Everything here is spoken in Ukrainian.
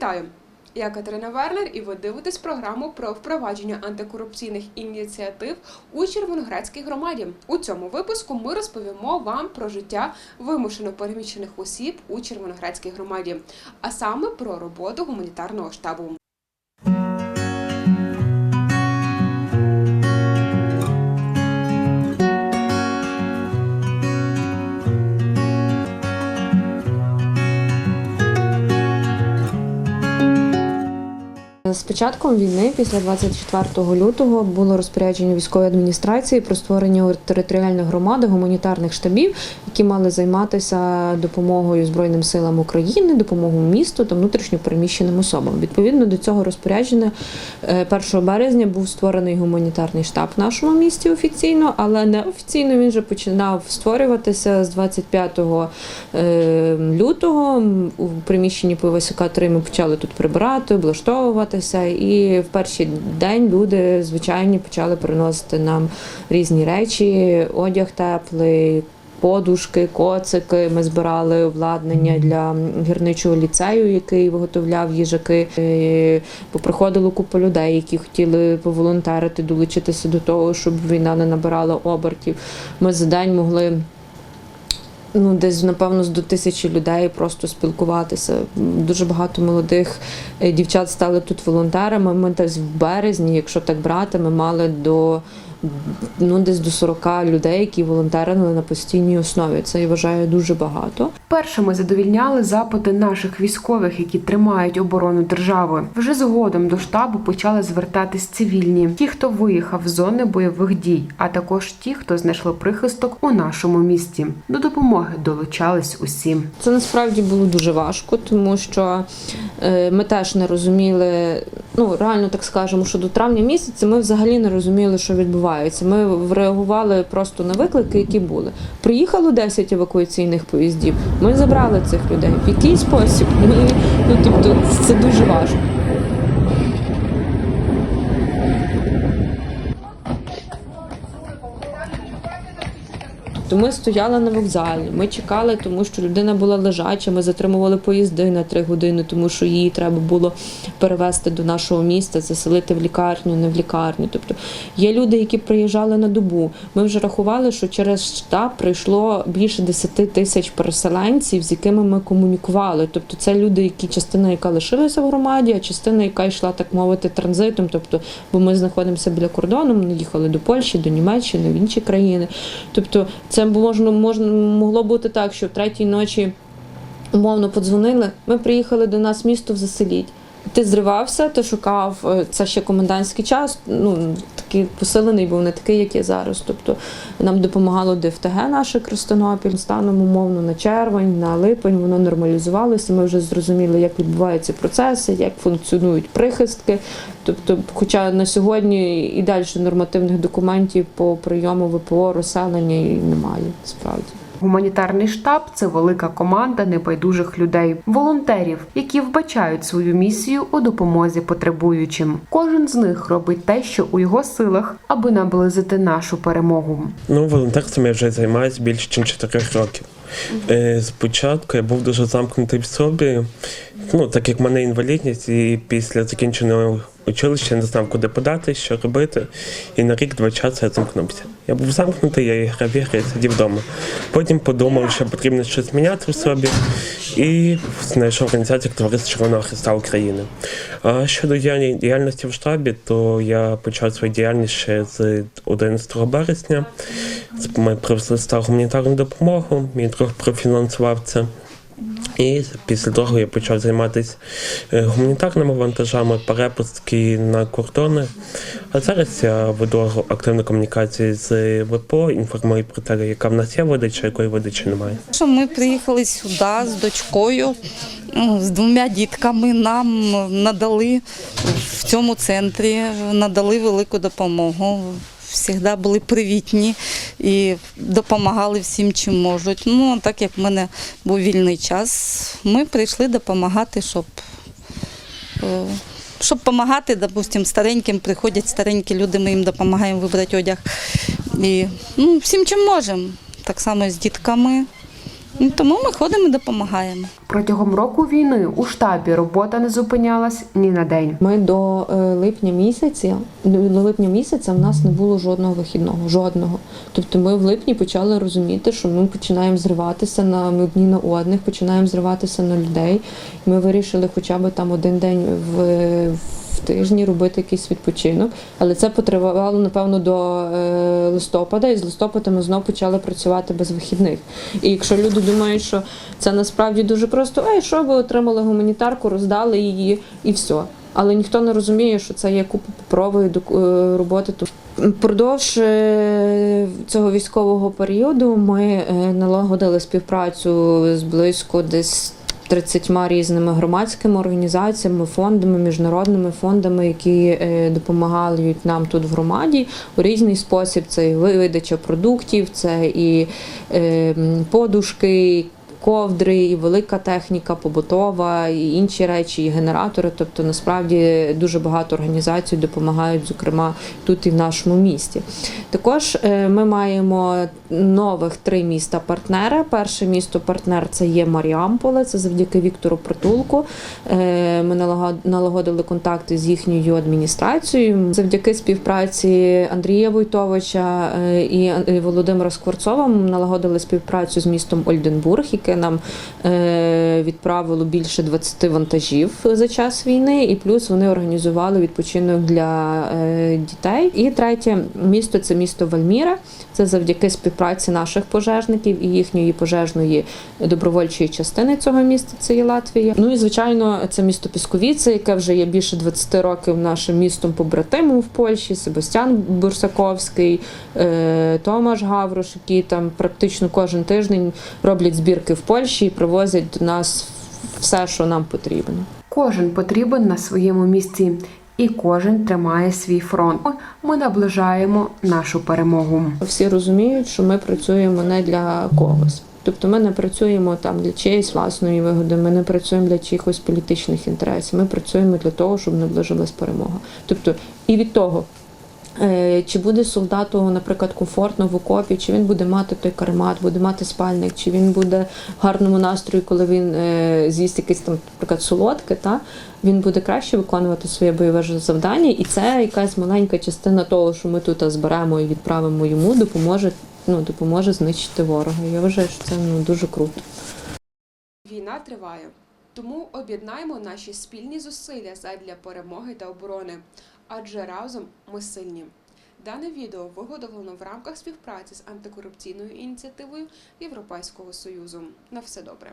Вітаю! Я Катерина Вернер, і ви дивитесь програму про впровадження антикорупційних ініціатив у Червоноградській громаді. У цьому випуску ми розповімо вам про життя вимушено переміщених осіб у Червоноградській громаді, а саме про роботу гуманітарного штабу. Початком війни, після 24 лютого, було розпорядження військової адміністрації про створення територіальних громад, гуманітарних штабів, які мали займатися допомогою Збройним силам України, допомогою місту та внутрішньо переміщеним особам. Відповідно до цього розпорядження, е, 1 березня був створений гуманітарний штаб в нашому місті офіційно, але неофіційно він вже починав створюватися з 25 е, лютого. У приміщенні ПВСК 3 ми почали тут прибирати, облаштовуватися. І в перший день люди звичайні почали приносити нам різні речі, одяг теплий. Подушки, коцики. Ми збирали обладнання для гірничого ліцею, який виготовляв їжаки. Поприходило купа людей, які хотіли поволонтерити, долучитися до того, щоб війна не набирала обертів. Ми за день могли ну, десь, напевно, до тисячі людей просто спілкуватися. Дуже багато молодих е, дівчат стали тут волонтерами. Ми десь в березні, якщо так брати, ми мали до ну, десь до 40 людей, які волонтерили на постійній основі. Це я вважаю дуже багато. Першими задовільняли запити наших військових, які тримають оборону держави. Вже згодом до штабу почали звертатись цивільні, ті, хто виїхав з зони бойових дій, а також ті, хто знайшли прихисток у нашому місті. До допомоги долучались усі. Це насправді було дуже важко, тому що е, ми теж не розуміли, ну реально так скажемо, що до травня місяця ми взагалі не розуміли, що відбувається. Ми реагували просто на виклики, які були. Приїхало 10 евакуаційних поїздів. Ми забрали цих людей. В який спосіб? Ми, ну тобто, це дуже важко. То ми стояли на вокзалі, ми чекали, тому що людина була лежача. Ми затримували поїзди на три години, тому що її треба було перевезти до нашого міста, заселити в лікарню, не в лікарню. Тобто є люди, які приїжджали на добу. Ми вже рахували, що через штаб прийшло більше 10 тисяч переселенців, з якими ми комунікували. Тобто, це люди, які частина, яка лишилася в громаді, а частина, яка йшла так мовити транзитом. Тобто, бо ми знаходимося біля кордону, ми їхали до Польщі, до Німеччини, в інші країни. Тобто, це можна, можна могло бути так, що в третій ночі умовно подзвонили. Ми приїхали до нас місто в заселіть. Ти зривався, ти шукав е, це ще комендантський час. Ну такий посилений був не такий, як є зараз. Тобто нам допомагало ДФТГ наше Крестонопіль. Станом умовно на червень, на липень воно нормалізувалося. Ми вже зрозуміли, як відбуваються процеси, як функціонують прихистки. Тобто, хоча на сьогодні і далі нормативних документів по прийому ВПО розселення немає справді. Гуманітарний штаб це велика команда небайдужих людей, волонтерів, які вбачають свою місію у допомозі потребуючим. Кожен з них робить те, що у його силах, аби наблизити нашу перемогу. Ну, волонтерством я вже займаюся більше, ніж 4 років. Е, Спочатку я був дуже замкнутий в собі, ну, так як в мене інвалідність, і після закінченого училища не знав, куди подати, що робити. І на рік два часи я замкнувся. Я був замкнутий, я грав ігри, я сидів вдома. Потім подумав, що потрібно щось міняти в собі, і знайшов організацію Товариство Червоного Христа України. А щодо діяльності в штабі, то я почав свою діяльність ще з 11 березня. Ми привезли гуманітарну допомогу, мій друг профінансував це. І після того я почав займатися е, гуманітарними вантажами, перепустки на кордони. А зараз я веду активну комунікацію з ВПО, інформую про те, яка в нас є видача, якої видачі немає. Що ми приїхали сюди з дочкою, ну, з двома дітками. Нам надали в цьому центрі, надали велику допомогу. Завжди були привітні і допомагали всім, чим можуть. Ну, так як в мене був вільний час, ми прийшли допомагати, щоб е, щоб допомагати, допустим, стареньким приходять старенькі люди, ми їм допомагаємо вибрати одяг. І ну, всім чим можемо. Так само з дітками. Ну, Тому ми ходимо і допомагаємо. Протягом року війни у штабі робота не зупинялась ні на день. Ми до е, липня місяця до липня місяця в нас не було жодного вихідного, жодного. Тобто ми в липні почали розуміти, що ми починаємо зриватися на ми одні на одних, починаємо зриватися на людей. Ми вирішили хоча б там один день в, в тижні робити якийсь відпочинок. Але це потривало напевно до е, листопада, і з листопада ми знову почали працювати без вихідних. І якщо люди думають, що це насправді дуже просто, ей, що ви отримали гуманітарку, роздали її і все. Але ніхто не розуміє, що це є купа паперової е, роботи. Тоб- Впродовж е, цього військового періоду ми налагодили співпрацю з близько десь 30 різними громадськими організаціями, фондами, міжнародними фондами, які е, допомагають нам тут в громаді у різний спосіб. Це і видача продуктів, це і е, подушки. Ковдри, і велика техніка, побутова, і інші речі, і генератори. Тобто, насправді дуже багато організацій допомагають, зокрема тут і в нашому місті. Також е, ми маємо нових три міста партнера. Перше місто партнер це є Маріамполе, це завдяки Віктору Притулку. Е, Ми налагодили контакти з їхньою адміністрацією. Завдяки співпраці Андрія Войтовича е, і Володимира Скворцова ми налагодили співпрацю з містом Ольденбург, яке нам е, відправило більше 20 вантажів за час війни, і плюс вони організували відпочинок для е, дітей. І третє місто це місто Вальміра. Це завдяки співпраці наших пожежників і їхньої пожежної добровольчої частини цього міста. Це є Латвія. Ну і звичайно, це місто Пісковіце, яке вже є більше 20 років нашим містом побратимом в Польщі. Себастьян Бурсаковський, е, Томаш Гаврош, які там практично кожен тиждень роблять збірки Польщі і привозять до нас все, що нам потрібно. Кожен потрібен на своєму місці, і кожен тримає свій фронт. Ми наближаємо нашу перемогу. Всі розуміють, що ми працюємо не для когось. Тобто ми не працюємо там для чиєїсь власної вигоди, ми не працюємо для чиїхось політичних інтересів. Ми працюємо для того, щоб наближилась перемога. Тобто і від того. Е, Чи буде солдату, наприклад, комфортно в окопі, чи він буде мати той каремат, буде мати спальник, чи він буде в гарному настрої, коли він е, з'їсть якесь там, наприклад, солодке, та він буде краще виконувати своє бойове завдання, і це якась маленька частина того, що ми тут зберемо і відправимо йому, допоможе, ну, допоможе знищити ворога. Я вважаю, що це ну, дуже круто. Війна триває, тому об'єднаємо наші спільні зусилля задля перемоги та оборони, адже разом ми сильні. Дане відео виготовлено в рамках співпраці з антикорупційною ініціативою Європейського союзу. На все добре.